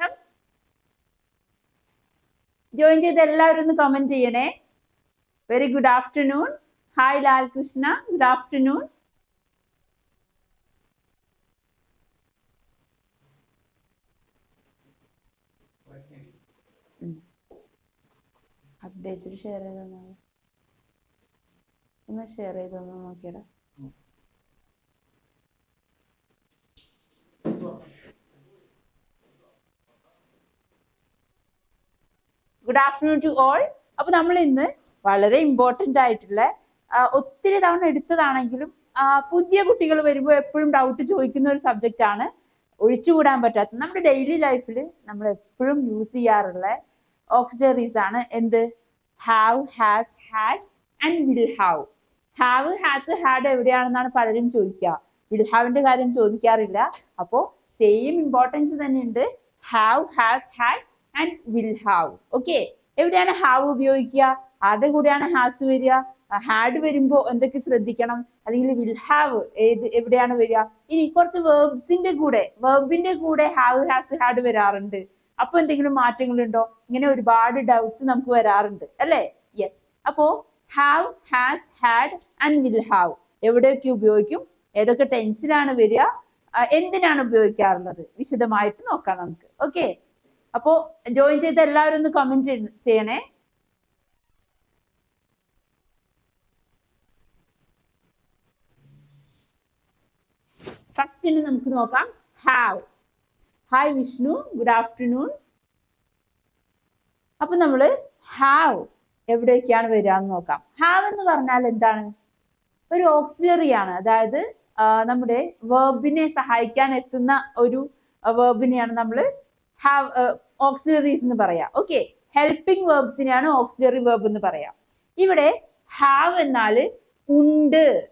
Hub. Join ചെയ്ത് എല്ലാവരും ഒന്ന് കമന്റ് ചെയ്യണേ. Very good afternoon hi Lalkrishna. Good afternoon updates share ചെയ്തോ ഒന്ന് ഷെയർ ചെയ്തോന്ന് നോക്കിയടാ. ഗുഡ് ആഫ്റ്റർനൂൺ ടു ഓൾ അപ്പൊ നമ്മൾ ഇന്ന് വളരെ ഇമ്പോർട്ടന്റ് ആയിട്ടുള്ള ഒത്തിരി തവണ എടുത്തതാണെങ്കിലും പുതിയ കുട്ടികൾ വരുമ്പോൾ എപ്പോഴും ഡൗട്ട് ചോദിക്കുന്ന ഒരു സബ്ജക്റ്റ് ആണ് ഒഴിച്ചുകൂടാൻ പറ്റാത്ത. നമ്മുടെ ഡെയിലി ലൈഫിൽ നമ്മൾ എപ്പോഴും യൂസ് ചെയ്യാറുള്ള ഓക്സിഡറീസ് ആണ് എന്ത്? Have has had and will have have has had എവിടെയാണെന്നാണ് പലരും ചോദിക്കുക. വിൽ ഹാവിന്റെ കാര്യം ചോദിക്കാറില്ല. അപ്പോൾ സെയിം ഇമ്പോർട്ടൻസ് തന്നെയുണ്ട് have has had and will have okay എവിടെയാണ് ഹാവ് ഉപയോഗിക്കുക? ആരുടെ കൂടെയാണ് ഹാസ് വരിക. ഹാഡ് വരുമ്പോ എന്തൊക്കെ ശ്രദ്ധിക്കണം? അല്ലെങ്കിൽ വിൽ ഹാവ് ഏത് എവിടെയാണ് വരിക? ഇനി കുറച്ച് വേർബ്സിന്റെ കൂടെ വേർബിന്റെ കൂടെ ഹാവ് ഹാസ് ഹാഡ് വരാറുണ്ട്. അപ്പൊ എന്തെങ്കിലും മാറ്റങ്ങളുണ്ടോ? ഇങ്ങനെ ഒരുപാട് ഡൗട്ട്സ് നമുക്ക് വരാറുണ്ട്. അല്ലേ? യെസ് അപ്പോ have has had and will have എവിടെയൊക്കെ ഉപയോഗിക്കും? ഏതൊക്കെ ടെൻസിലാണ് വരിക? എന്തിനാണ് ഉപയോഗിക്കാറുള്ളത്? വിശദമായിട്ട് നോക്കാം നമുക്ക്. ഓക്കെ അപ്പോ ജോയിൻ ചെയ്ത എല്ലാവരും ഒന്ന് കമന്റ് ചെയ്യണേ. ഫസ്റ്റ് നമുക്ക് നോക്കാം. Have hi Vishnu good afternoon അപ്പൊ നമ്മൾ ഹാവ് എവിടെയൊക്കെയാണ് വരിക എന്ന് നോക്കാം. ഹാവ് എന്ന് പറഞ്ഞാൽ എന്താണ്? ഒരു ഓക്സിലറി ആണ്. അതായത് നമ്മുടെ വേർബിനെ സഹായിക്കാൻ എത്തുന്ന ഒരു വേർബിനെയാണ് നമ്മൾ ഹാവ് ഓക്സിലറീസ് എന്ന് പറയാം. ഓക്കെ ഹെൽപ്പിംഗ് വേർബ്സിനെയാണ് ഓക്സിലറി വേർബ് എന്ന് പറയാം. ഇവിടെ ഹാവ് എന്നാൽ ഉണ്ട്.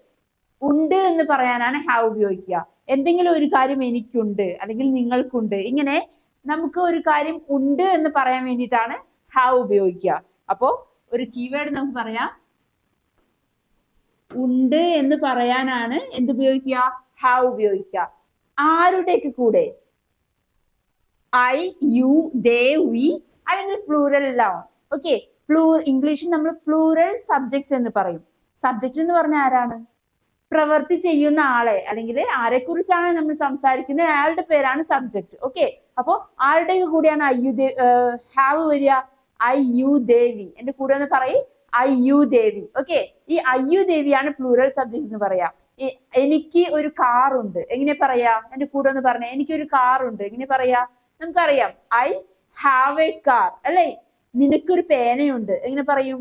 ഉണ്ട് എന്ന് പറയാനാണ് ഹാവ് ഉപയോഗിക്കുക. എന്തെങ്കിലും ഒരു കാര്യം എനിക്കുണ്ട് അല്ലെങ്കിൽ നിങ്ങൾക്കുണ്ട്. ഇങ്ങനെ നമുക്ക് ഒരു കാര്യം ഉണ്ട് എന്ന് പറയാൻ വേണ്ടിയിട്ടാണ് ഹാവ് ഉപയോഗിക്കുക. അപ്പോ ഒരു കീവേഡ് നമുക്ക് പറയാം. ഉണ്ട് എന്ന് പറയാനാണ് എന്ത് ഉപയോഗിക്കുക? ഹാവ് ഉപയോഗിക്കുക. ആരുടെയൊക്കെ കൂടെ? ഐ യു ദേ വി അല്ലെങ്കിൽ എല്ലാം. ഓക്കെ പ്ലൂ ഇംഗ്ലീഷിൽ നമ്മൾ പ്ലൂറൽ സബ്ജക്ട്സ് എന്ന് പറയും. സബ്ജക്റ്റ് എന്ന് പറഞ്ഞാൽ ആരാണ്? പ്രവൃത്തി ചെയ്യുന്ന ആളെ അല്ലെങ്കിൽ ആരെ കുറിച്ചാണ് നമ്മൾ സംസാരിക്കുന്നത്? അയാളുടെ പേരാണ് സബ്ജക്ട് ഓക്കെ അപ്പോ ആരുടെയൊക്കെ കൂടെയാണ് ഐ യു ഹാവ് വരിക? ഐ യു ദേവി എന്റെ കൂടെ ഒന്ന് പറയും. I you they we okay ഈ ഐ യു ദേവിയാണ് പ്ലൂറൽ സബ്ജക്ട് എന്ന് പറയാ. എനിക്ക് ഒരു കാറുണ്ട് എങ്ങനെ പറയാ? എന്റെ കൂടെ ഒന്ന് പറഞ്ഞേ. എനിക്ക് ഒരു കാറുണ്ട് എങ്ങനെ പറയാ? നമുക്കറിയാം ഐ ഹാവ് എ കാർ അല്ലെ? നിനക്കൊരു പേനയുണ്ട്. എങ്ങനെ പറയും?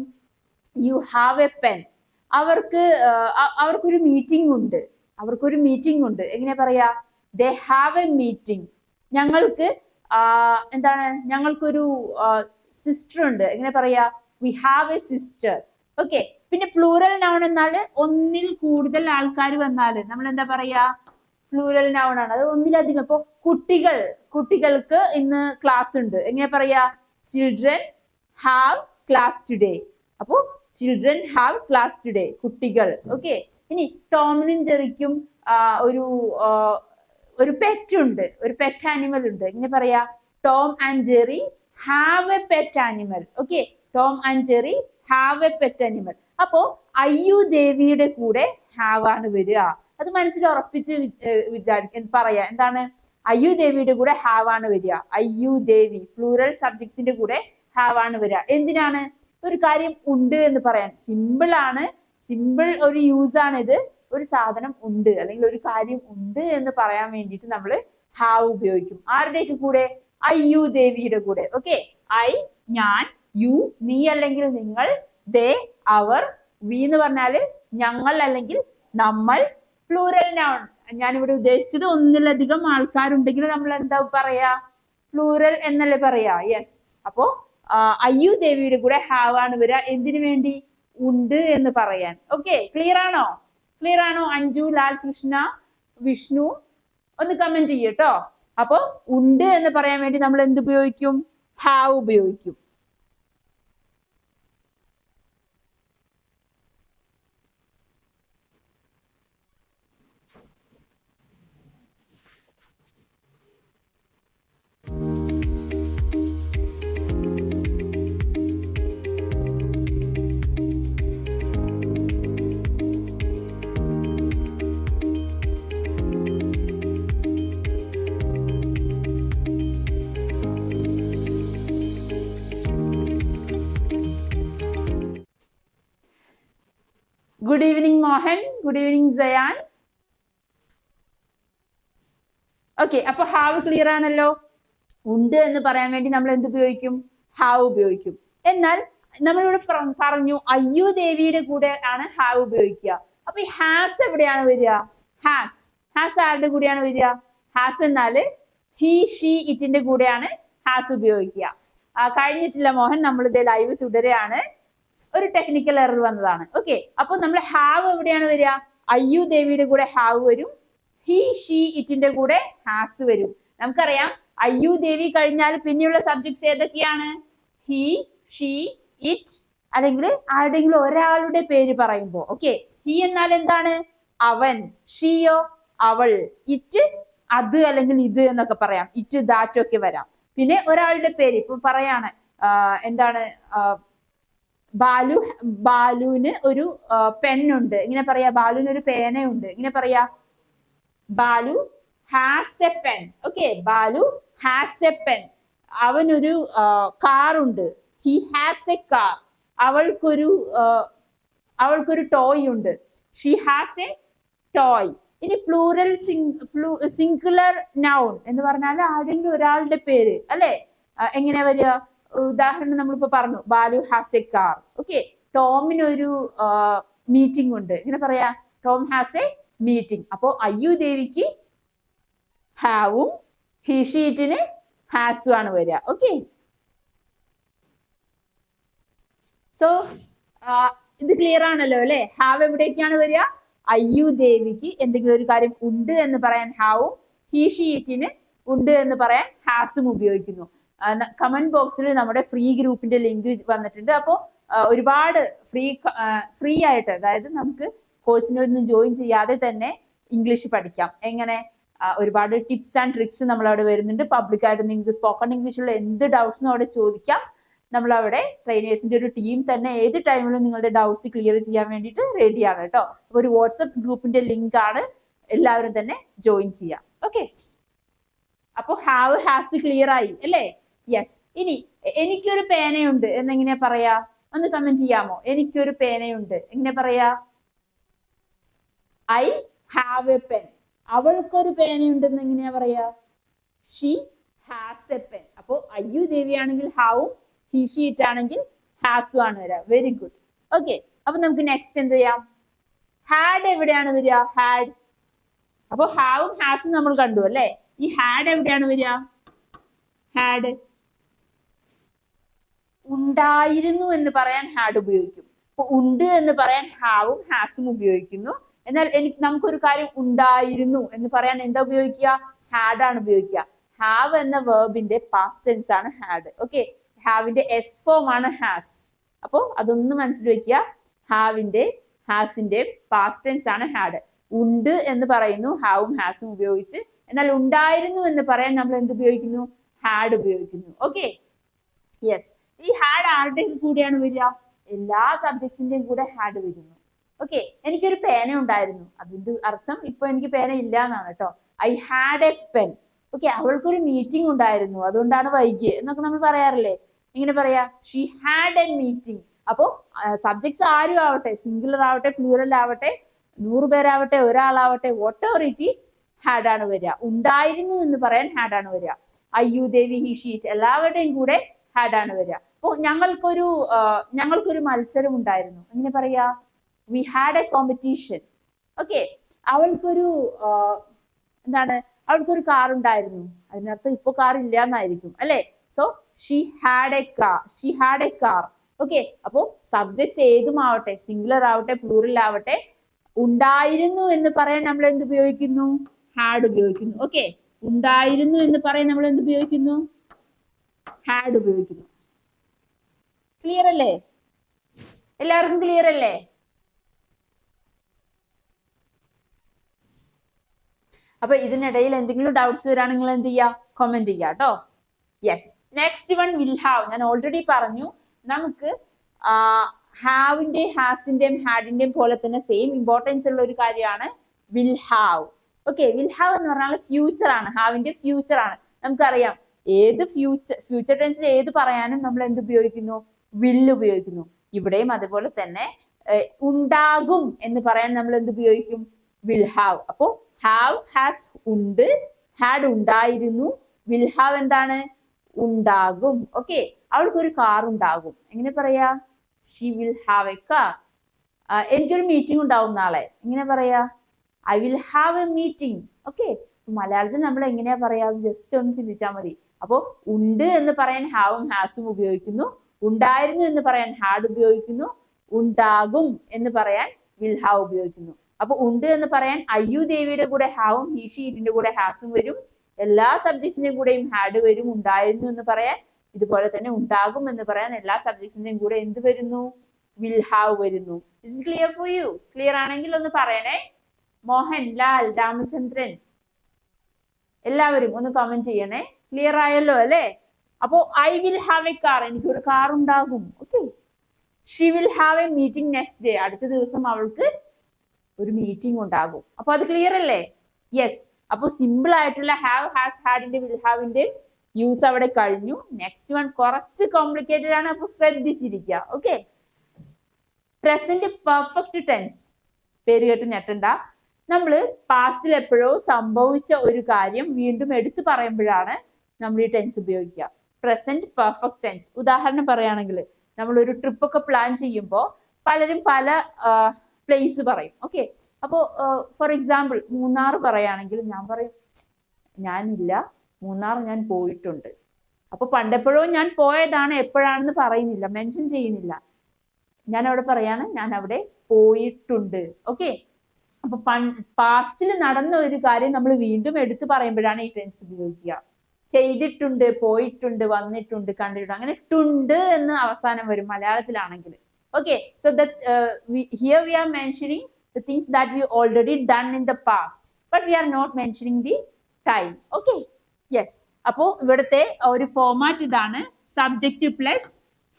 യു ഹാവ് എ പെൻ അവർക്ക് അവർക്കൊരു മീറ്റിംഗ് ഉണ്ട്. അവർക്കൊരു മീറ്റിംഗ് ഉണ്ട്. എങ്ങനെ പറയാ? ദേ ഹാവ് എ മീറ്റിംഗ് ഞങ്ങൾക്ക് എന്താണ്? ഞങ്ങൾക്കൊരു സിസ്റ്റർ ഉണ്ട്. എങ്ങനെ പറയാ? We have a sister okay പിന്നെ പ്ലൂറൽ നൗൺ എന്നാൽ ഒന്നിൽ കൂടുതൽ ആൾക്കാർ വന്നാൽ നമ്മൾ എന്താ പറയാ? പ്ലൂറൽ നൗൺ ആണ്. അത് ഒന്നിലധികം. ഇപ്പൊ കുട്ടികൾ. കുട്ടികൾക്ക് ഇന്ന് ക്ലാസ് ഉണ്ട്. എങ്ങനെ പറയാ? ചിൽഡ്രൻ ഹാവ് ക്ലാസ് ടുഡേ അപ്പോ ചിൽഡ്രൻ ഹാവ് ക്ലാസ് ടുഡേ കുട്ടികൾ. ഓക്കെ ഇനി ടോമിനും ജെറിക്കും ഒരു ഒരു പെറ്റ് ഉണ്ട്. ഒരു പെറ്റ് ആനിമൽ ഉണ്ട്. എങ്ങനെ പറയാ? Tom and Jerry have a pet animal okay Tom and Jerry have a pet animal അപ്പോ അയ്യു ദേവിയുടെ കൂടെ ഹാവ് ആണ് വരിക. അത് മനസ്സിൽ ഉറപ്പിച്ച് വിചാരിക്ക പറയാ എന്താണ് അയ്യു ദേവിയുടെ കൂടെ ഹാവ് ആണ് വരിക. അയ്യു ദേവി പ്ലൂറൽ സബ്ജക്ട്സിന്റെ കൂടെ ഹാവ് ആണ് വരിക. എന്തിനാണ്? ഒരു കാര്യം ഉണ്ട് എന്ന് പറയാൻ. സിമ്പിൾ ആണ് സിമ്പിൾ ഒരു യൂസ് ആണ് ഇത് ഒരു സാധനം ഉണ്ട് അല്ലെങ്കിൽ ഒരു കാര്യം ഉണ്ട് എന്ന് പറയാൻ വേണ്ടിയിട്ട് നമ്മൾ ഹാവ് ഉപയോഗിക്കും. ആരുടെയൊക്കെ കൂടെ? ഐ യു ദേവിയുടെ കൂടെ. ഓക്കെ ഐ ഞാൻ യു നീ അല്ലെങ്കിൽ നിങ്ങൾ ദേ അവർ വി എന്ന് പറഞ്ഞാൽ ഞങ്ങൾ അല്ലെങ്കിൽ നമ്മൾ പ്ലൂറൽ നൗൺ ഞാനിവിടെ ഉദ്ദേശിച്ചത് ഒന്നിലധികം ആൾക്കാരുണ്ടെങ്കിൽ നമ്മൾ എന്താ പറയാ? പ്ലൂറൽ എന്നല്ലേ പറയാ? യെസ് അപ്പോ അയ്യു ദേവിയുടെ കൂടെ ഹാവ് ആണ് വരിക എന്തിനു വേണ്ടി? ഉണ്ട് എന്ന് പറയാൻ. ഓക്കെ ക്ലിയർ ആണോ? ക്ലിയർ ആണോ? അഞ്ജു ലാൽ കൃഷ്ണ വിഷ്ണു? ഒന്ന് കമന്റ് ചെയ്യട്ടോ അപ്പോ ഉണ്ട് എന്ന് പറയാൻ വേണ്ടി നമ്മൾ എന്ത് ഉപയോഗിക്കും ഹാവ് ഉപയോഗിക്കും. Mohan good evening Sayan okay അപ്പൊ ഹാവ് ക്ലിയർ ആണല്ലോ? ഉണ്ട് എന്ന് പറയാൻ വേണ്ടി നമ്മൾ എന്ത് ഉപയോഗിക്കും? ഹാവ് ഉപയോഗിക്കും. എന്നാൽ നമ്മളിവിടെ പറ- പറഞ്ഞു അയ്യോ ദേവിയുടെ കൂടെ ആണ് ഹാവ് ഉപയോഗിക്കുക. അപ്പൊ ഈ ഹാസ് എവിടെയാണ് വരിക? ഹാസ് ഹാസ് ആരുടെ കൂടെയാണ് വരിക? ഹാസ് എന്നാൽ ഹി ഷീ ഇറ്റിന്റെ കൂടെയാണ് ഹാസ് ഉപയോഗിക്കുക. കഴിഞ്ഞിട്ടില്ല മോഹൻ നമ്മൾ ഇത് ലൈവ് തുടരുകയാണ്. ഒരു ടെക്നിക്കൽ എറർ വന്നതാണ്. ഓക്കെ അപ്പൊ നമ്മൾ ഹാവ് എവിടെയാണ് വരിക? അയ്യു ദേവിയുടെ കൂടെ ഹാവ് വരും. ഹി ഷീ ഇറ്റിന്റെ കൂടെ ഹാസ് വരും. നമുക്കറിയാം അയ്യു ദേവി കഴിഞ്ഞാൽ പിന്നെയുള്ള സബ്ജക്ട്സ് ഏതൊക്കെയാണ്? ഹി ഷീ ഇറ്റ് അല്ലെങ്കിൽ ആരുടെങ്കിലും ഒരാളുടെ പേര് പറയുമ്പോൾ. ഓക്കെ ഹി എന്നാൽ എന്താണ്? അവൻ ഷിയോ അവൾ ഇറ്റ് അത് അല്ലെങ്കിൽ ഇത് എന്നൊക്കെ പറയാം. ഇറ്റ് ദാറ്റ് ഒക്കെ വരാം. പിന്നെ ഒരാളുടെ പേര് ഇപ്പൊ പറയാണ് എന്താണ് ബാലു ബാലുവിന് ഒരു പെണ്ണുണ്ട്. ഇങ്ങനെ പറയാ ബാലുവിന് ഒരു പേനയുണ്ട്. ഇങ്ങനെ പറയാ Balu has a pen okay Balu has a pen അവനൊരു കാറുണ്ട്. ഹി ഹാസ് എ കാർ അവൾക്കൊരു അവൾക്കൊരു ടോയ് ഉണ്ട്. ഷീ ഹാസ് എ ടോയ് ഇനി പ്ലൂറൽ സിംഗുലർ നൗൺ എന്ന് പറഞ്ഞാൽ ആരെങ്കിലും ഒരാളുടെ പേര് അല്ലെ? എങ്ങനെ വരിക? ഉദാഹരണം നമ്മളിപ്പോ പറഞ്ഞു Balu has a car okay ടോമിന് ഒരു മീറ്റിംഗ് ഉണ്ട്. ഇങ്ങനെ പറയാ? ടോം ഹാസ് എ മീറ്റിംഗ് അപ്പോ അയ്യു ദേവിക്ക് ഹാവും ഹിഷീറ്റിന് ഹാസും ആണ് വരിക. ഓക്കെ സോ ഇത് ക്ലിയർ ആണല്ലോ അല്ലെ? ഹാവ് എവിടേക്കാണ് വരിക? അയ്യു ദേവിക്ക് എന്തെങ്കിലും ഒരു കാര്യം ഉണ്ട് എന്ന് പറയാൻ ഹാവും ഹീഷീറ്റിന് ഉണ്ട് എന്ന് പറയാൻ ഹാസും ഉപയോഗിക്കുന്നു. കമന്റ് ബോക്സിൽ നമ്മുടെ ഫ്രീ ഗ്രൂപ്പിന്റെ ലിങ്ക് വന്നിട്ടുണ്ട്. അപ്പോൾ ഒരുപാട് ഫ്രീ ഫ്രീ ആയിട്ട് അതായത് നമുക്ക് കോഴ്സിനൊന്നും ജോയിൻ ചെയ്യാതെ തന്നെ ഇംഗ്ലീഷ് പഠിക്കാം. എങ്ങനെ? ഒരുപാട് ടിപ്സ് ആൻഡ് ട്രിക്സ് നമ്മൾ അവിടെ വരുന്നുണ്ട് പബ്ലിക്കായിട്ട് നിങ്ങൾക്ക് സ്പോക്കൺ ഇംഗ്ലീഷിലുള്ള എന്ത് ഡൗട്ട്സും അവിടെ ചോദിക്കാം. നമ്മൾ അവിടെ ട്രെയിനേഴ്സിന്റെ ഒരു ടീം തന്നെ ഏത് ടൈമിലും നിങ്ങളുടെ ഡൗട്ട്സ് ക്ലിയർ ചെയ്യാൻ വേണ്ടിയിട്ട് റെഡിയാണ് കേട്ടോ. ഒരു വാട്സപ്പ് ഗ്രൂപ്പിന്റെ ലിങ്ക് ആണ് എല്ലാവരും തന്നെ ജോയിൻ ചെയ്യാം. ഓക്കെ അപ്പോൾ ഹാവ് ഹാസ് ക്ലിയർ ആയി അല്ലേ? യെസ് ഇനി എനിക്കൊരു പേനയുണ്ട് എന്നെങ്ങനെ പറയാ? ഒന്ന് കമന്റ് ചെയ്യാമോ? എനിക്കൊരു പേനയുണ്ട്. എങ്ങനെ പറയാ? ഐ ഹാവ് എ പെൻ അവൾക്കൊരു പേനയുണ്ടെന്ന് എങ്ങനെയാ പറയാ? ഷീ ഹാസ് എ പെൻ അപ്പോ അയ്യു ദേവിയാണെങ്കിൽ ഹാവും ഹി ഷീ ആണെങ്കിൽ ഹാസു ആണ് വരാ. വെരി ഗുഡ് ഓക്കെ അപ്പൊ നമുക്ക് നെക്സ്റ്റ് എന്ത് ചെയ്യാം? ഹാഡ് എവിടെയാണ് വരിക? ഹാഡ് അപ്പൊ ഹാവും ഹാസും നമ്മൾ കണ്ടു അല്ലേ? ഈ ഹാഡ് എവിടെയാണ് വരിക? ഹാഡ് ഉണ്ടായിരുന്നു എന്ന് പറയാൻ ഹാഡ് ഉപയോഗിക്കും. ഉണ്ട് എന്ന് പറയാൻ ഹാവും ഹാസും ഉപയോഗിക്കുന്നു. എന്നാൽ എനിക്ക് നമുക്കൊരു കാര്യം ഉണ്ടായിരുന്നു എന്ന് പറയാൻ എന്താ ഉപയോഗിക്കുക? ഹാഡ് ആണ് ഉപയോഗിക്കുക. ഹാവ് എന്ന വേർബിന്റെ പാസ്റ്റ് ടെൻസ് ആണ് ഹാഡ് ഓക്കെ ഹാവിന്റെ എസ് ഫോം ആണ് ഹാസ് അപ്പോ അതൊന്ന് മനസ്സിൽ വെക്കുക. ഹാവിന്റെ ഹാസിന്റെ പാസ്റ്റ് ടെൻസ് ആണ് ഹാഡ് ഉണ്ട് എന്ന് പറയുന്നു ഹാവും ഹാസും ഉപയോഗിച്ച്. എന്നാൽ ഉണ്ടായിരുന്നു എന്ന് പറയാൻ നമ്മൾ എന്ത് ഉപയോഗിക്കുന്നു? ഹാഡ് ഉപയോഗിക്കുന്നു. ഓക്കെ യെസ് ഈ ഹാഡ് ആരുടെ കൂടെയാണ് വരിക? എല്ലാ സബ്ജക്ട്സിന്റെയും കൂടെ ഹാഡ് വരുന്നു. ഓക്കെ എനിക്കൊരു പേന ഉണ്ടായിരുന്നു. അതിന്റെ അർത്ഥം ഇപ്പൊ എനിക്ക് പേന ഇല്ല എന്നാണ് കേട്ടോ. I had a pen okay അവൾക്കൊരു മീറ്റിംഗ് ഉണ്ടായിരുന്നു. അതുകൊണ്ടാണ് വൈകിയത് എന്നൊക്കെ നമ്മൾ പറയാറില്ലേ? ഇങ്ങനെ പറയാ? ഷീ ഹാഡ് എ മീറ്റിംഗ് അപ്പോ സബ്ജക്ട്സ് ആരും ആവട്ടെ സിംഗുലർ ആവട്ടെ പ്ലൂറൽ ആവട്ടെ നൂറ് പേരാവട്ടെ ഒരാളാവട്ടെ whatever it is had ആണ് വരിക. ഉണ്ടായിരുന്നു എന്ന് പറയാൻ ഹാഡ് ആണ് വരിക. അയ്യു ദേവി ഹി ഷീറ്റ് എല്ലാവരുടെയും കൂടെ ഹാഡ് ആണ് വരിക. അപ്പോൾ ഞങ്ങൾക്കൊരു ഞങ്ങൾക്കൊരു മത്സരം ഉണ്ടായിരുന്നു എങ്ങനെ പറയാ? We had a competition okay അവൾക്കൊരു എന്താണ്? അവൾക്കൊരു കാർ ഉണ്ടായിരുന്നു. അതിനർത്ഥം ഇപ്പൊ കാർ ഇല്ല എന്നായിരിക്കും അല്ലെ? So she had a car she had a car okay അപ്പോൾ സബ്ജക്ട്സ് ഏതുമാവട്ടെ സിംഗുലർ ആവട്ടെ പ്ലൂറൽ ആവട്ടെ ഉണ്ടായിരുന്നു എന്ന് പറയാൻ നമ്മൾ എന്ത് ഉപയോഗിക്കുന്നു? ഹാഡ് ഉപയോഗിക്കുന്നു. ഓക്കെ ഉണ്ടായിരുന്നു എന്ന് പറയാൻ നമ്മൾ എന്ത് ഉപയോഗിക്കുന്നു? ഹാഡ് ഉപയോഗിക്കുന്നു. ക്ലിയർ അല്ലേ? എല്ലാവർക്കും ക്ലിയർ അല്ലേ? അപ്പൊ ഇതിനിടയിൽ എന്തെങ്കിലും ഡൗട്ട്സ് വരാണെങ്കിൽ എന്ത് ചെയ്യുക കമന്റ് ചെയ്യുക കേട്ടോ yes next one will have ഞാൻ ഓൾറെഡി പറഞ്ഞു. നമുക്ക് ഹാവിന്റെ ഹാസിന്റെയും ഹാഡിന്റെയും പോലെ തന്നെ സെയിം ഇമ്പോർട്ടൻസ് ഉള്ള ഒരു കാര്യമാണ് will have okay will have എന്ന് പറഞ്ഞാൽ ഫ്യൂച്ചർ ആണ്. ഹാവിന്റെ ഫ്യൂച്ചർ ആണ്. നമുക്കറിയാം. ഏത് ഫ്യൂച്ചർ ഫ്യൂച്ചർ ടെൻസിൽ ഏത് പറയാനും നമ്മൾ എന്ത് ഉപയോഗിക്കുന്നു? വിൽ ഉപയോഗിക്കുന്നു. ഇവിടെയും അതുപോലെ തന്നെ ഉണ്ടാകും എന്ന് പറയാൻ നമ്മൾ എന്ത് ഉപയോഗിക്കും? വിൽ ഹാവ് അപ്പോ ഹാവ് ഹാസ് ഉണ്ട് ഹാഡ് ഉണ്ടായിരുന്നു വിൽ ഹാവ് എന്താണ്? ഉണ്ടാകും. ഓക്കെ അവൾക്കൊരു കാർ ഉണ്ടാകും. എങ്ങനെ പറയാ? She will have a car എനിക്കൊരു മീറ്റിംഗ് ഉണ്ടാവും നാളെ. എങ്ങനെ പറയാ? I will have a meeting okay മലയാളത്തിൽ നമ്മൾ എങ്ങനെയാ പറയാ? ജസ്റ്റ് ഒന്ന് ചിന്തിച്ചാൽ മതി. അപ്പോ ഉണ്ട് എന്ന് പറയാൻ ഹാവും ഹാസും ഉപയോഗിക്കുന്നു. ഉണ്ടായിരുന്നു എന്ന് പറയാൻ ഹാഡ് ഉപയോഗിക്കുന്നു ഉണ്ടാകും എന്ന് പറയാൻ വിൽ ഹാവ് ഉപയോഗിക്കുന്നു. അപ്പൊ ഉണ്ട് എന്ന് പറയാൻ അയ്യു ദേവിയുടെ കൂടെ ഹാവും ഹി ഷീറ്റിന്റെ കൂടെ ഹാസും വരും. എല്ലാ സബ്ജക്ട്സിന്റെയും കൂടെയും ഹാഡ് വരും ഉണ്ടായിരുന്നു എന്ന് പറയാൻ ഇതുപോലെ തന്നെ ഉണ്ടാകും എന്ന് പറയാൻ എല്ലാ സബ്ജക്ട്സിന്റെയും കൂടെ എന്ത് വരുന്നു? വിൽ ഹാവ് വരുന്നു. It clear for you clear ആണെങ്കിൽ ഒന്ന് പറയണേ. മോഹൻ ലാൽ രാമചന്ദ്രൻ. എല്ലാവരും ഒന്ന് കമന്റ് ചെയ്യണേ. ക്ലിയർ ആയല്ലോ അല്ലേ? അപ്പോ I will have a car എനിക്ക് ഒരു കാർ ഉണ്ടാകും. Okay she will have a meeting next day അടുത്ത ദിവസം അവൾക്ക് ഒരു മീറ്റിംഗ് ഉണ്ടാകും. അപ്പൊ അത് ക്ലിയർ അല്ലേ? യെസ് അപ്പൊ സിമ്പിൾ ആയിട്ടുള്ള ഹാവ് ഹാസ് ഹാഡിന്റെ വിൽ ഹാവിന്റെ യൂസ് അവിടെ കഴിഞ്ഞു. നെക്സ്റ്റ് വൺ കുറച്ച് കോംപ്ലിക്കേറ്റഡ് ആണ്. അപ്പൊ ശ്രദ്ധിച്ചിരിക്കുക. ഓക്കെ പ്രസന്റ് പെർഫെക്റ്റ് ടെൻസ് പേര് കേട്ട് ഞെട്ടണ്ട. നമ്മൾ പാസ്റ്റിൽ എപ്പോഴോ സംഭവിച്ച ഒരു കാര്യം വീണ്ടും എടുത്തു പറയുമ്പോഴാണ് നമ്മൾ ഈ ടെൻസ് ഉപയോഗിക്കുക. പ്രസന്റ് പെർഫെക്റ്റ് ടെൻസ് ഉദാഹരണം പറയുകയാണെങ്കിൽ നമ്മൾ ഒരു ട്രിപ്പ് ഒക്കെ പ്ലാൻ ചെയ്യുമ്പോൾ പലരും പല പ്ലേസ് പറയും. ഓക്കെ അപ്പോൾ ഫോർ എക്സാമ്പിൾ മൂന്നാർ പറയുകയാണെങ്കിൽ ഞാൻ പറയും ഞാനില്ല മൂന്നാർ ഞാൻ പോയിട്ടുണ്ട്. അപ്പൊ പണ്ടെപ്പോഴോ ഞാൻ പോയതാണ് എപ്പോഴാണെന്ന് പറയുന്നില്ല മെൻഷൻ ചെയ്യുന്നില്ല. ഞാൻ അവിടെ പറയാണ് ഞാൻ അവിടെ പോയിട്ടുണ്ട് ഓക്കെ അപ്പൊ പാസ്റ്റിൽ നടന്ന ഒരു കാര്യം നമ്മൾ വീണ്ടും എടുത്തു പറയുമ്പോഴാണ് ഈ ടെൻസ് ഉപയോഗിക്കുക. ചെയ്തിട്ടുണ്ട് പോയിട്ടുണ്ട് വന്നിട്ടുണ്ട് കണ്ടിട്ടുണ്ട്. അങ്ങനെ ട്ടുണ്ട് എന്ന് അവസാനം വരും മലയാളത്തിലാണെങ്കിൽ. Okay so that here we are mentioning the things that we already done in the past but we are not mentioning the time okay yes അപ്പോ ഇവിടുത്തെ ഒരു ഫോമാറ്റ് ഇതാണ് subject plus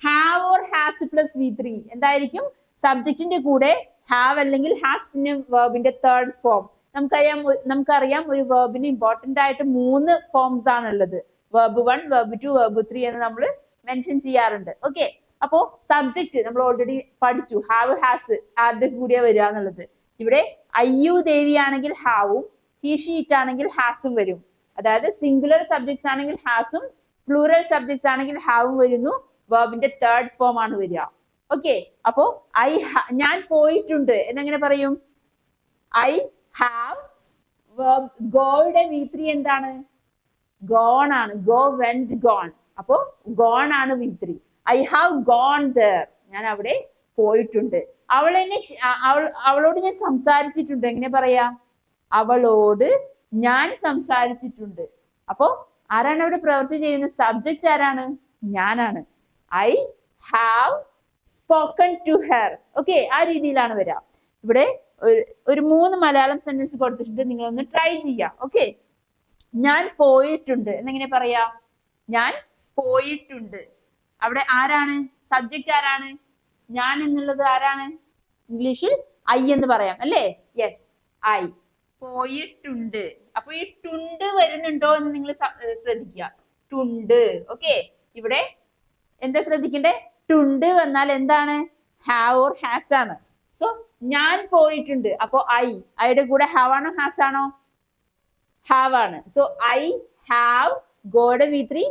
have or has plus V three എന്തായിരിക്കും? സബ്ജക്റ്റിന്റെ കൂടെ have അല്ലെങ്കിൽ has പിന്നെ വേർബിന്റെ third form നമുക്കറിയാം നമുക്കറിയാം ഒരു വേർബിന് ഇമ്പോർട്ടന്റ് ആയിട്ട് മൂന്ന് ഫോംസ് ആണ് ഉള്ളത് verb one verb two verb three എന്ന് നമ്മൾ മെൻഷൻ ചെയ്യാറുണ്ട്. ഓക്കെ അപ്പോ സബ്ജക്റ്റ് നമ്മൾ ഓൾറെഡി പഠിച്ചു. ഹാവ് ഹാസ് ആരുടെ കൂടിയാ വരിക എന്നുള്ളത്. ഇവിടെ അയ്യു ദേവി ആണെങ്കിൽ ഹാവും ഹി ഷീറ്റ് ആണെങ്കിൽ ഹാസും വരും. അതായത് സിംഗുലർ സബ്ജക്ട്സ് ആണെങ്കിൽ ഹാസും പ്ലൂറൽ സബ്ജക്ട്സ് ആണെങ്കിൽ ഹാവും വരുന്നു. വേർബിന്റെ തേർഡ് ഫോം ആണ് വരിക. ഓക്കെ അപ്പോ ഐ ഞാൻ പോയിട്ടുണ്ട്. എന്നെങ്ങനെ പറയും? ഐ ഹാവ് ഗോയുടെ വി ത്രീ എന്താണ്? Gone ആണ്. Go went gone. അപ്പോ gone ആണ് V three I have gone there ഞാൻ അവിടെ പോയിട്ടുണ്ട്. അവൾ എന്നെ അവൾ അവളോട് ഞാൻ സംസാരിച്ചിട്ടുണ്ട്. എങ്ങനെ പറയാ? അവളോട് ഞാൻ സംസാരിച്ചിട്ടുണ്ട്. അപ്പോ ആരാണ് അവിടെ പ്രവൃത്തി ചെയ്യുന്ന സബ്ജക്റ്റ് ആരാണ്? ഞാനാണ്. I have spoken to her okay ആ രീതിയിലാണ് വരിക ഇവിടെ ഒരു ഒരു മൂന്ന് മലയാളം സെന്റൻസ് കൊടുത്തിട്ടുണ്ട്. നിങ്ങൾ ഒന്ന് ട്രൈ ചെയ്യാം. ഓക്കെ ഞാൻ പോയിട്ടുണ്ട്. എന്നെങ്ങനെ പറയാ? ഞാൻ പോയിട്ടുണ്ട്. അവിടെ ആരാണ്? സബ്ജക്റ്റ് ആരാണ്? ഞാൻ എന്നുള്ളത് ആരാണ്? ഇംഗ്ലീഷിൽ ഐ എന്ന് പറയാം. അല്ലേ? യെസ് ഐ പോയിട്ടുണ്ട്. അപ്പൊ ഈ ടുണ്ട് വരുന്നുണ്ടോ എന്ന് നിങ്ങൾ ശ്രദ്ധിക്കുക. ടുണ്ട് ഓക്കെ ഇവിടെ എന്താ ശ്രദ്ധിക്കണ്ടേ? ടുണ്ട് വന്നാൽ എന്താണ്? ഹാവ് ഓർ ഹാസ് ആണ്. സോ ഞാൻ പോയിട്ടുണ്ട്. അപ്പോ ഐ ഐയുടെ കൂടെ ഹാവ് ആണോ ഹാസ് ആണോ? ഹാവ് ആണ്. So I have got V three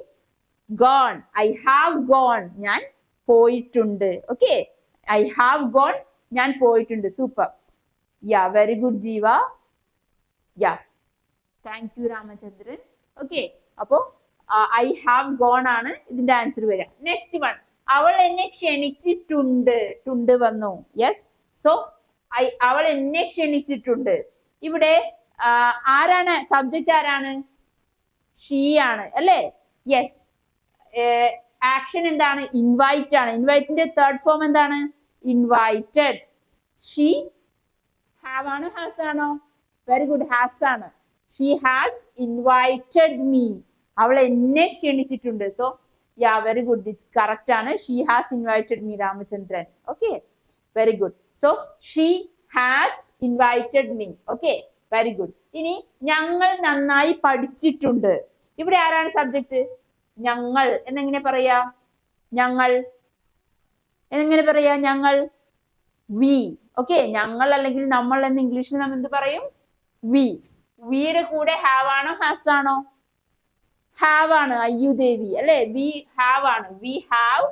gone I have gone ഞാൻ പോയിട്ടുണ്ട്. ഓക്കെ ഐ ഹാവ് ഗോൺ ഞാൻ പോയിട്ടുണ്ട്. Super yeah very good Jeeva yeah thank you Ramachandran okay അപ്പോ ഐ ഹാവ് ഗോൺ ആണ് ഇതിന്റെ ആൻസർ വരിക. നെക്സ്റ്റ് വൺ അവൾ എന്നെ ക്ഷണിച്ചിട്ടുണ്ട്. ട്ടുണ്ട് വന്നു. യെസ് സോ അവൾ എന്നെ ക്ഷണിച്ചിട്ടുണ്ട്. ഇവിടെ ആരാണ്? സബ്ജക്റ്റ് ആരാണ്? ഷീ ആണ് അല്ലേ? യെസ് ആക്ഷൻ എന്താണ്? ഇൻവൈറ്റ് ആണ്. ഇൻവൈറ്റിന്റെ തേർഡ് ഫോം എന്താണ്? ഇൻവൈറ്റഡ് ഷീ ഹാവ് ആണ്? ഹാസ് ആണോ? വെരി ഗുഡ് ഹാസ് ആണ്. ഷീ ഹാസ് ഇൻവൈറ്റഡ് മീ അവൾ എന്നെ ക്ഷണിച്ചിട്ടുണ്ട്. So yeah very good correct ആണ്. She has invited me Ramachandran okay very good so she has invited me okay very good ഇനി ഞങ്ങൾ നന്നായി പഠിച്ചിട്ടുണ്ട്. ഇവിടെ ആരാണ് സബ്ജക്റ്റ് ഞങ്ങൾ. എന്നെങ്ങനെ പറയാ? ഞങ്ങൾ. എന്നെങ്ങനെ പറയാ? ഞങ്ങൾ. വി. ഓക്കെ ഞങ്ങൾ അല്ലെങ്കിൽ നമ്മൾ എന്ന് ഇംഗ്ലീഷിൽ നമ്മൾ എന്ത് പറയും? വി. വിയുടെ കൂടെ ഹാവ് ആണോ? ഹാസ് ആണോ? ഹാവ് ആണ്. അയ്യു ദേവി അല്ലെ? വി ഹാവ് ആണ്. വി ഹാവ്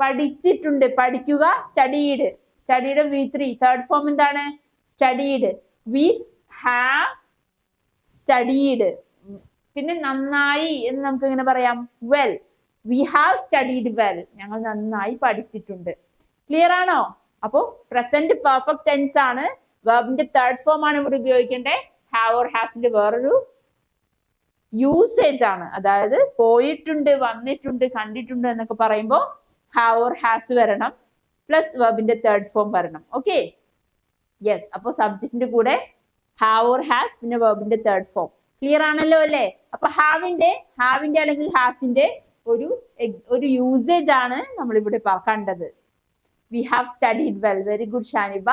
പഠിച്ചിട്ടുണ്ട്. പഠിക്കുക studied studied V three third form എന്താണ്? സ്റ്റഡീഡ് വി ഹാവ് സ്റ്റഡീഡ് പിന്നെ നന്നായി എന്ന് നമുക്ക് ഇങ്ങനെ പറയാം? Well we have studied well ഞങ്ങൾ നന്നായി പഠിച്ചിട്ടുണ്ട്. ക്ലിയർ ആണോ? അപ്പോ പ്രസന്റ് പെർഫെക്റ്റ് ടെൻസ് ആണ്. വെർബിന്റെ തേർഡ് ഫോം ആണ് ഇവിടെ ഉപയോഗിക്കേണ്ടത് ഹാവ് ഓർ ഹാസിന്റെ വേറൊരു യൂസേജ് ആണ്. അതായത് പോയിട്ടുണ്ട് വന്നിട്ടുണ്ട് കണ്ടിട്ടുണ്ട് എന്നൊക്കെ പറയുമ്പോൾ ഹാവ് ഓർ ഹാസ് വരണം പ്ലസ് വെർബിന്റെ തേർഡ് ഫോം വരണം. ഓക്കെ യെസ് അപ്പോൾ സബ്ജക്റ്റിന്റെ കൂടെ ഹാവ് ഓർ ഹാസ് പിന്നെ വെർബിന്റെ തേർഡ് ഫോം ക്ലിയർ ആണല്ലോ അല്ലേ? അപ്പൊ ഹാവിന്റെ ഹാവിന്റെ അല്ലെങ്കിൽ ഹാസിന്റെ ഒരു ഒരു യൂസേജ് ആണ് നമ്മൾ ഇവിടെ കണ്ടത്. We have studied well very good Shaniba.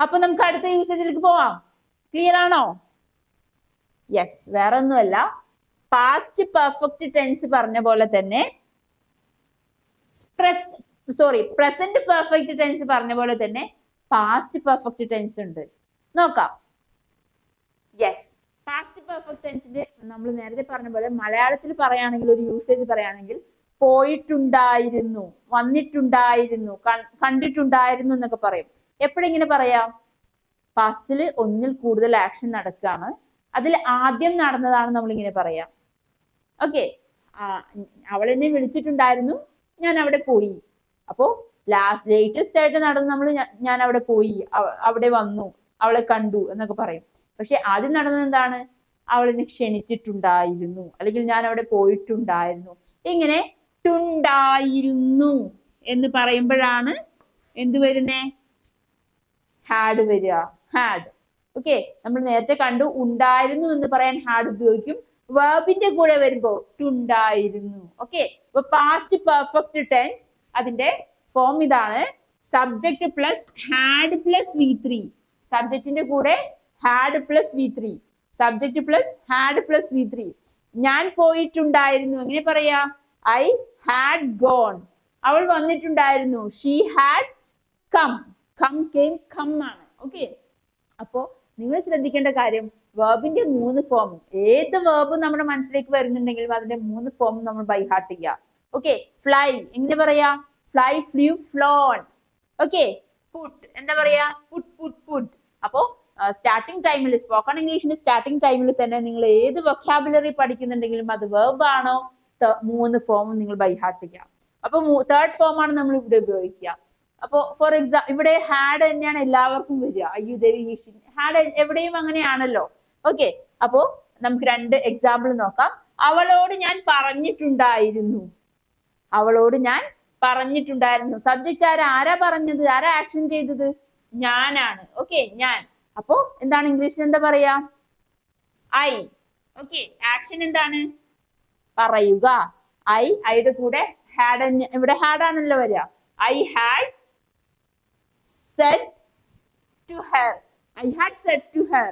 അപ്പൊ നമുക്ക് അടുത്ത യൂസേജിലേക്ക് പോവാം. ക്ലിയർ ആണോ? യെസ് വേറെ ഒന്നുമല്ല പാസ്റ്റ് പെർഫെക്റ്റ് ടെൻസ് പറഞ്ഞ പോലെ തന്നെ സോറി പ്രസന്റ് പെർഫെക്റ്റ് ടെൻസ് പറഞ്ഞ പോലെ തന്നെ പാസ്റ്റ് പെർഫെക്റ്റ് ടെൻസ് ഉണ്ട്. നോക്കാം. യെസ് പാസ്റ്റ് പെർഫെക്റ്റ് ടെൻസിന്റെ നമ്മൾ നേരത്തെ പറഞ്ഞ പോലെ മലയാളത്തിൽ പറയുകയാണെങ്കിൽ ഒരു യൂസേജ് പറയുകയാണെങ്കിൽ പോയിട്ടുണ്ടായിരുന്നു വന്നിട്ടുണ്ടായിരുന്നു കണ്ടിട്ടുണ്ടായിരുന്നു എന്നൊക്കെ പറയും. എപ്പോഴിങ്ങനെ പറയാം? പാസ്റ്റിൽ ഒന്നിൽ കൂടുതൽ ആക്ഷൻ നടക്കുകയാണ്. അതിൽ ആദ്യം നടന്നതാണ് നമ്മൾ ഇങ്ങനെ പറയാം. ഓക്കെ അവൾ എന്നെ വിളിച്ചിട്ടുണ്ടായിരുന്നു. ഞാൻ അവിടെ പോയി. അപ്പോ ലാസ്റ്റ് ലേറ്റസ്റ്റ് ആയിട്ട് നടന്ന് നമ്മൾ ഞാൻ അവിടെ പോയി. അവിടെ വന്നു. അവളെ കണ്ടു എന്നൊക്കെ പറയും. പക്ഷെ ആദ്യം നടന്നത് എന്താണ്? അവൾ എന്നെ ക്ഷണിച്ചിട്ടുണ്ടായിരുന്നു. അല്ലെങ്കിൽ ഞാൻ അവിടെ പോയിട്ടുണ്ടായിരുന്നു. ഇങ്ങനെ ട്ടുണ്ടായിരുന്നു എന്ന് പറയുമ്പോഴാണ് എന്ത് വരുന്നേ? ഹാഡ് വരിക. ഹാഡ്. ഓക്കെ. നമ്മൾ നേരത്തെ കണ്ടു. ഉണ്ടായിരുന്നു എന്ന് പറയാൻ ഹാഡ് ഉപയോഗിക്കും. വേർബിന്റെ കൂടെ വരുമ്പോ ടുണ്ടായിരുന്നു. ഓക്കെ അപ്പൊ പാസ്റ്റ് പെർഫെക്റ്റ് ടെൻസ് അതിന്റെ ഫോം ഇതാണ്. Subject plus had plus V three സബ്ജക്റ്റിന്റെ കൂടെ had plus V three subject plus had plus V three ഞാൻ പോയിട്ടുണ്ടായിരുന്നു. എങ്ങനെ പറയാ? ഐ ഹാഡ് ഗോൺ അവൾ വന്നിട്ടുണ്ടായിരുന്നു. She had come come came come ആണ്. ഓക്കെ അപ്പോ നിങ്ങൾ ശ്രദ്ധിക്കേണ്ട കാര്യം വേർബിന്റെ മൂന്ന് ഫോം ഏത് വേർബ് നമ്മുടെ മനസ്സിലേക്ക് വരുന്നുണ്ടെങ്കിലും അതിന്റെ മൂന്ന് ഫോം നമ്മൾ ബൈഹാർട്ട് ചെയ്യുക ഓക്കെ ഫ്ലൈ എങ്ങനെ പറയാ? Fly flew flown okay put എന്താ പറയാ? പുട്ട് പുട്ട് പുട്ട് അപ്പോ സ്റ്റാർട്ടിംഗ് ടൈമിൽ സ്പോക്കൺ ഇംഗ്ലീഷിന്റെ സ്റ്റാർട്ടിംഗ് ടൈമിൽ തന്നെ നിങ്ങൾ ഏത് വൊക്കാബുലറി പഠിക്കുന്നുണ്ടെങ്കിലും അത് വേർബ് ആണോ? മൂന്ന് ഫോമും നിങ്ങൾ ബൈഹാർട്ട് ചെയ്യുക അപ്പൊ തേർഡ് ഫോം ആണ് നമ്മൾ ഇവിടെ ഉപയോഗിക്കുക. അപ്പോ ഫോർ എക്സാം ഇവിടെ ഹാഡ് തന്നെയാണ് എല്ലാവർക്കും വരിക. അയ്യോ ദേവി ഹാഡ് എവിടെയും അങ്ങനെയാണല്ലോ. ഓക്കെ അപ്പോ നമുക്ക് രണ്ട് എക്സാമ്പിൾ നോക്കാം. അവളോട് ഞാൻ പറഞ്ഞിട്ടുണ്ടായിരുന്നു. അവളോട് ഞാൻ പറഞ്ഞിട്ടുണ്ടായിരുന്നു. സബ്ജക്റ്റ് ആരാ? ആരാ പറഞ്ഞത്? ആരാ ആക്ഷൻ ചെയ്തത്? ഞാനാണ്. ഓക്കെ ഞാൻ. അപ്പോ എന്താണ് ഇംഗ്ലീഷിൽ എന്താ പറയാ? ഐ ഓക്കെ ആക്ഷൻ എന്താണ്? പറയുക. ഐ ഐയുടെ കൂടെ ഹാഡ് ഇവിടെ ഹാഡ് ആണല്ലോ വരിക. I had said to her I had said to her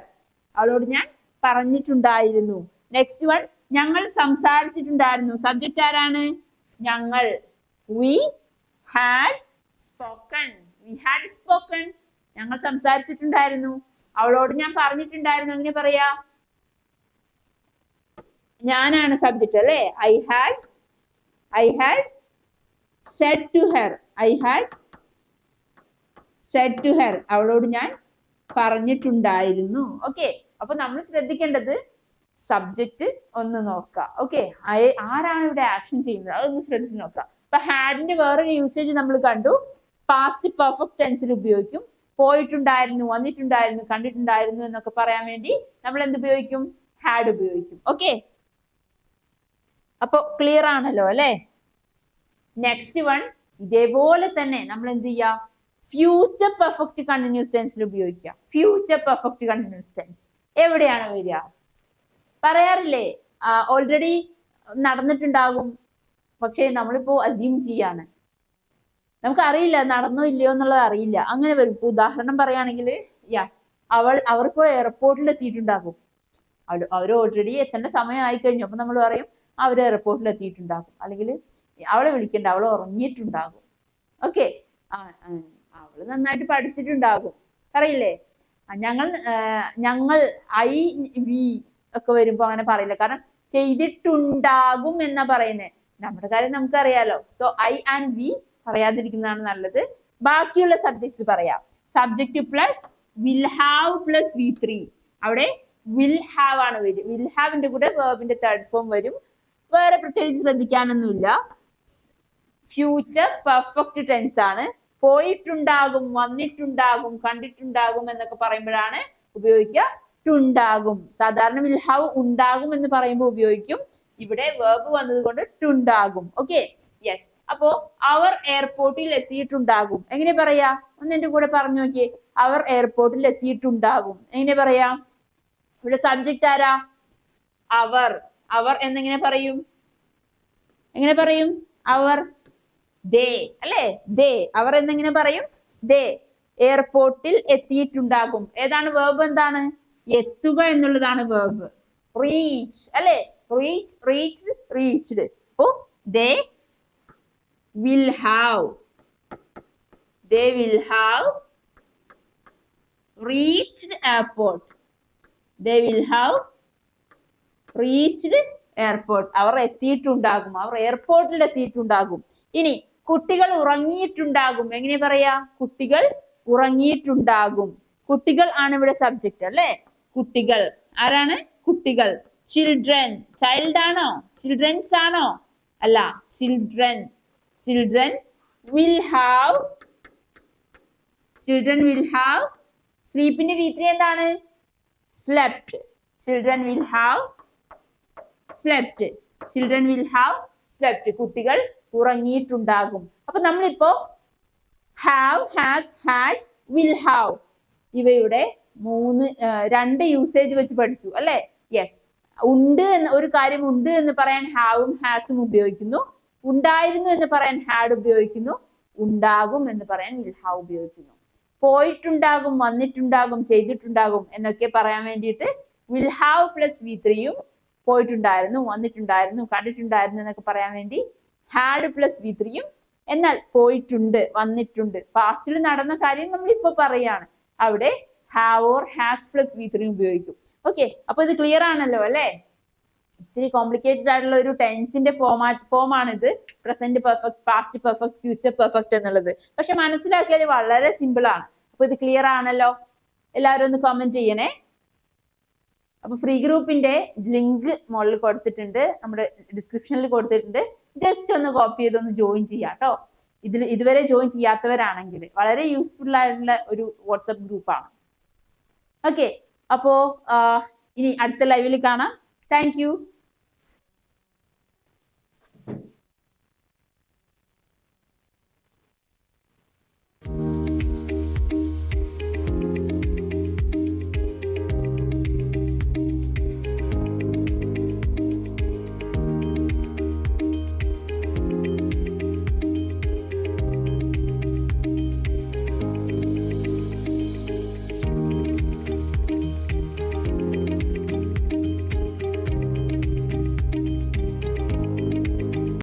അവളോട് ഞാൻ പറഞ്ഞിട്ടുണ്ടായിരുന്നു. നെക്സ്റ്റ് വൺ ഞങ്ങൾ സംസാരിച്ചിട്ടുണ്ടായിരുന്നു. സബ്ജക്റ്റ് ആരാണ്? ഞങ്ങൾ. We had spoken we had spoken ഞങ്ങൾ സംസാരിച്ചിട്ടുണ്ടായിരുന്നു. അവളോട് ഞാൻ പറഞ്ഞിട്ടുണ്ടായിരുന്നു. എങ്ങനെ പറയാ? ഞാനാണ് സബ്ജക്റ്റ് അല്ലേ? I had I had said to her I had said to her അവളോട് ഞാൻ പറഞ്ഞിട്ടുണ്ടായിരുന്നു. ഓക്കെ അപ്പൊ നമ്മൾ ശ്രദ്ധിക്കേണ്ടത് സബ്ജക്റ്റ് ഒന്ന് നോക്കുക. ഓക്കെ ആരാണ് ഇവിടെ ആക്ഷൻ ചെയ്യുന്നത്? അതൊന്ന് ശ്രദ്ധിച്ച് നോക്കുക. ഇപ്പൊ ഹാഡിന്റെ വേറൊരു യൂസേജ് നമ്മൾ കണ്ടു. പാസ്റ്റ് പെർഫെക്റ്റ് ടെൻസിൽ ഉപയോഗിക്കും. പോയിട്ടുണ്ടായിരുന്നു വന്നിട്ടുണ്ടായിരുന്നു കണ്ടിട്ടുണ്ടായിരുന്നു എന്നൊക്കെ പറയാൻ വേണ്ടി നമ്മൾ എന്ത് ഉപയോഗിക്കും? ഹാഡ് ഉപയോഗിക്കും. ഓക്കെ അപ്പൊ ക്ലിയർ ആണല്ലോ അല്ലെ? നെക്സ്റ്റ് വൺ ഇതേപോലെ തന്നെ നമ്മൾ എന്ത് ചെയ്യുക? ഫ്യൂച്ചർ പെർഫെക്റ്റ് കണ്ടിന്യൂസ് ടെൻസിൽ ഉപയോഗിക്കുക. ഫ്യൂച്ചർ പെർഫെക്റ്റ് കണ്ടിന്യൂസ് ടെൻസ് എവിടെയാണ് വരിക പറയാറില്ലേ ഓൾറെഡി നടന്നിട്ടുണ്ടാകും. പക്ഷെ നമ്മളിപ്പോ അസ്യൂം ചെയ്യാണ്. നമുക്ക് അറിയില്ല നടന്നോ ഇല്ലയോ എന്നുള്ളത് അറിയില്ല. അങ്ങനെ വരും. ഇപ്പൊ ഉദാഹരണം പറയുകയാണെങ്കിൽ യാ അവൾ അവർക്ക് എയർപോർട്ടിൽ എത്തിയിട്ടുണ്ടാകും. അവർ അവർ ഓൾറെഡി എത്തേണ്ട സമയം ആയി കഴിഞ്ഞു അപ്പൊ നമ്മൾ പറയും അവർ എയർപോർട്ടിൽ എത്തിയിട്ടുണ്ടാകും. അല്ലെങ്കിൽ അവളെ വിളിക്കണ്ട അവൾ ഉറങ്ങിയിട്ടുണ്ടാകും. ഓക്കെ അവൾ നന്നായിട്ട് പഠിച്ചിട്ടുണ്ടാകും. അറിയില്ലേ? ഞങ്ങൾ ഞങ്ങൾ ഐ വി ഒക്കെ വരുമ്പോ അങ്ങനെ പറയില്ല. കാരണം ചെയ്തിട്ടുണ്ടാകും എന്നാ പറയുന്നത് നമ്മുടെ കാര്യം നമുക്കറിയാലോ. സോ ഐ ആൻഡ് വി പറയാതിരിക്കുന്നതാണ് നല്ലത്. ബാക്കിയുള്ള സബ്ജക്ട്സ് പറയാം. Subject plus will have plus V three അവിടെ വിൽ ഹാവ് ആണ് വരും. വിൽ ഹാവിന്റെ കൂടെ വേർബിന്റെ തേർഡ് ഫോം വരും. വേറെ പ്രത്യേകിച്ച് ശ്രദ്ധിക്കാനൊന്നുമില്ല. ഫ്യൂച്ചർ പെർഫെക്റ്റ് ടെൻസ് ആണ്. പോയിട്ടുണ്ടാകും വന്നിട്ടുണ്ടാകും കണ്ടിട്ടുണ്ടാകും എന്നൊക്കെ പറയുമ്പോഴാണ് ഉപയോഗിക്കുക. ടുണ്ടാകും സാധാരണ വിൽ ഹാവ് ഉണ്ടാകും എന്ന് പറയുമ്പോൾ ഉപയോഗിക്കും. ഇവിടെ വേർബ് വന്നതുകൊണ്ട് ടുണ്ടാകും ഓക്കെ യെസ് അപ്പോ അവർ എയർപോർട്ടിൽ എത്തിയിട്ടുണ്ടാകും. എങ്ങനെ പറയാ? ഒന്ന് എന്റെ കൂടെ പറഞ്ഞു നോക്കിയേ. അവർ എയർപോർട്ടിൽ എത്തിയിട്ടുണ്ടാകും. എങ്ങനെ പറയാ? ഇവിടെ സബ്ജക്റ്റ് ആരാ? അവർ അവർ എന്നെങ്ങനെ പറയും? എങ്ങനെ പറയും? അവർ ദേ അല്ലേ? ദേ അവർ എന്തെങ്കിലും പറയും. ദേ എയർപോർട്ടിൽ എത്തിയിട്ടുണ്ടാകും. ഏതാണ് വേർബ് എന്താണ്? എത്തുക എന്നുള്ളതാണ് വേർബ് റീച്ച് അല്ലേ? റീച്ച് റീച്ച്ഡ് റീച്ച്ഡ് അപ്പോ they will have they will have reached airport they will have reached airport അവർ എത്തിയിട്ടുണ്ടാകും. അവർ എയർപോർട്ടിൽ എത്തിയിട്ടുണ്ടാകും. ഇനി കുട്ടികൾ ഉറങ്ങിയിട്ടുണ്ടാകും. എങ്ങനെ പറയാ? കുട്ടികൾ ഉറങ്ങിയിട്ടുണ്ടാകും. കുട്ടികൾ ആണ് ഇവിടെ സബ്ജക്റ്റ് അല്ലെ? കുട്ടികൾ. ആരാണ്? കുട്ടികൾ. ചിൽഡ്രൻ ചൈൽഡ് ആണോ? ചിൽഡ്രൻസ് ആണോ? അല്ല children children will have children will have സ്ലീപ്പിന്റെ വീട്ടിൽ എന്താണ്? Slept children will have slept children will have slept കുട്ടികൾ ഉറങ്ങിയിട്ടുണ്ടാകും. അപ്പൊ നമ്മളിപ്പോ have has had will have ഇവയുടെ മൂന്ന് രണ്ട് യൂസേജ് വെച്ച് പഠിച്ചു അല്ലെ? യെസ് ഉണ്ട് എന്ന് ഒരു കാര്യം ഉണ്ട് എന്ന് പറയാൻ ഹാവും ഹാസും ഉപയോഗിക്കുന്നു. ഉണ്ടായിരുന്നു എന്ന് പറയാൻ ഹാഡ് ഉപയോഗിക്കുന്നു. ഉണ്ടാകും എന്ന് പറയാൻ വിൽ ഹാവ് ഉപയോഗിക്കുന്നു. പോയിട്ടുണ്ടാകും വന്നിട്ടുണ്ടാകും ചെയ്തിട്ടുണ്ടാകും എന്നൊക്കെ പറയാൻ വേണ്ടിയിട്ട് വിൽ ഹാവ് പ്ലസ് വി ത്രീയും പോയിട്ടുണ്ടായിരുന്നു വന്നിട്ടുണ്ടായിരുന്നു കണ്ടിട്ടുണ്ടായിരുന്നു എന്നൊക്കെ പറയാൻ വേണ്ടി ഹാഡ് പ്ലസ് വി ത്രീയും എന്നാൽ പോയിട്ടുണ്ട് വന്നിട്ടുണ്ട്. പാസ്റ്റിൽ നടന്ന കാര്യം നമ്മൾ ഇപ്പൊ പറയാണ്. അവിടെ have or has plus V three ഉപയോഗിക്കും. ഓക്കെ അപ്പൊ ഇത് ക്ലിയർ ആണല്ലോ അല്ലേ? ഇത്തിരി കോംപ്ലിക്കേറ്റഡ് ആയിട്ടുള്ള ഒരു ടെൻസിന്റെ ഫോമാറ്റ് ഫോം ആണ് ഇത് present perfect past perfect future perfect എന്നുള്ളത്. പക്ഷെ മനസ്സിലാക്കിയാൽ വളരെ സിമ്പിൾ ആണ്. അപ്പൊ ഇത് ക്ലിയർ ആണല്ലോ? എല്ലാവരും ഒന്ന് കമന്റ് ചെയ്യണേ. അപ്പൊ ഫ്രീ ഗ്രൂപ്പിന്റെ ലിങ്ക് മുകളിൽ കൊടുത്തിട്ടുണ്ട്. നമ്മുടെ ഡിസ്ക്രിപ്ഷനിൽ കൊടുത്തിട്ടുണ്ട്. ജസ്റ്റ് ഒന്ന് കോപ്പി ചെയ്ത് ഒന്ന് ജോയിൻ ചെയ്യാം കേട്ടോ ഇതിൽ ഇതുവരെ ജോയിൻ ചെയ്യാത്തവരാണെങ്കിൽ വളരെ യൂസ്ഫുൾ ആയിട്ടുള്ള ഒരു വാട്സപ്പ് ഗ്രൂപ്പാണ് ഓക്കെ അപ്പോ ഇനി അടുത്ത ലൈവിൽ കാണാം. താങ്ക്